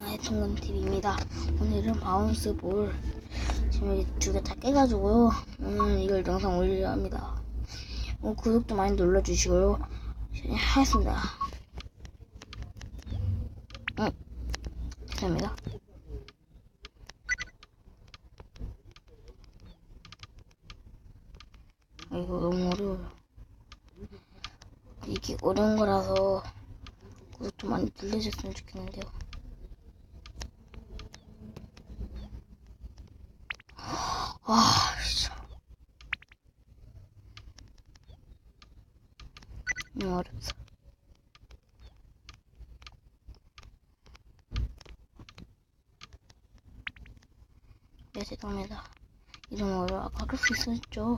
통근 TV입니다. 오늘은 바운스 볼 지금 여기 두 개 다 깨가지고요. 오늘 이걸 영상 올리려 합니다. 어, 구독도 많이 눌러주시고요. 시작하겠습니다 응, 됐습니다. 아, 이거 너무 어려워요. 이게 어려운 거라서 구독도 많이 눌러줬으면 좋겠는데요. 아, 진짜. 너무 어렵다. 네, 죄송합니다. 이런 어려워. 바꿀 수 있었죠.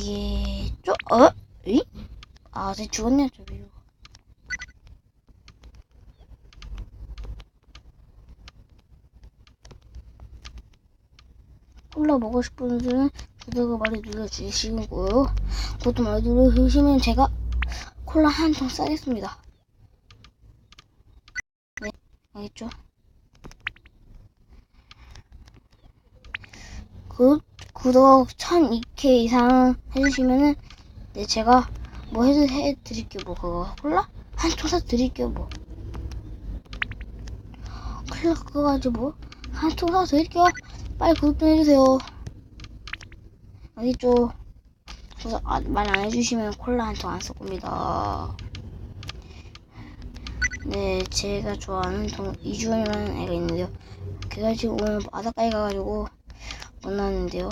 이게 좀 어? 이? 아, 쟤 죽었네, 저 미로. 콜라 먹고 싶은 분들은 구독을 많이 눌러주시고요. 구독 많이 눌러주시면 제가 콜라 한 통 싸겠습니다. 네, 알겠죠? 구, 구독 1002K 이상 해주시면은 네 제가 뭐 해도 해드릴게요. 뭐 그거 콜라? 한 통 사드릴게요 뭐. 콜라 그거 가지고 한통 사드릴게요. 빨리 구독 좀 해주세요. 알겠죠 그래서 아, 많이 안 해주시면 콜라 한 통 안 쏠 겁니다. 네 제가 좋아하는 동 이주연이라는 애가 있는데요. 걔가 지금 오늘 바닷가에 가가지고 만났는데요.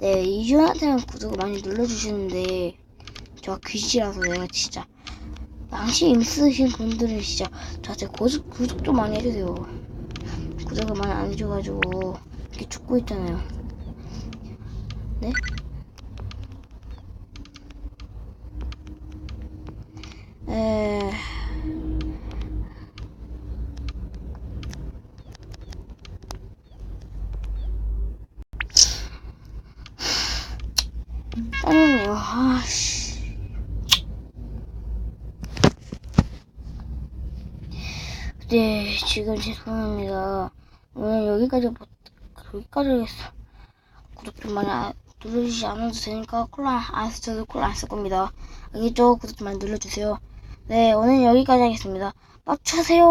네, 이준한테는 구독을 많이 눌러주시는데, 제가 귀시라서 내가 진짜, 양심 있으신 분들은 진짜, 저한테 구독, 구독 좀 많이 해주세요. 구독을 많이 안 해줘가지고, 이렇게 죽고 있잖아요. 네? 에... 짜증내요. 아씨. 네, 지금 죄송합니다. 오늘 여기까지 못, 여기까지 하겠어. 구독 좀 많이 안- 눌러주시지 않아도 되니까 콜라 안 쓰셔도 콜라 안 쓸 겁니다. 알겠죠? 구독 좀 많이 눌러주세요. 네, 오늘 여기까지 하겠습니다. 빡쳐세요.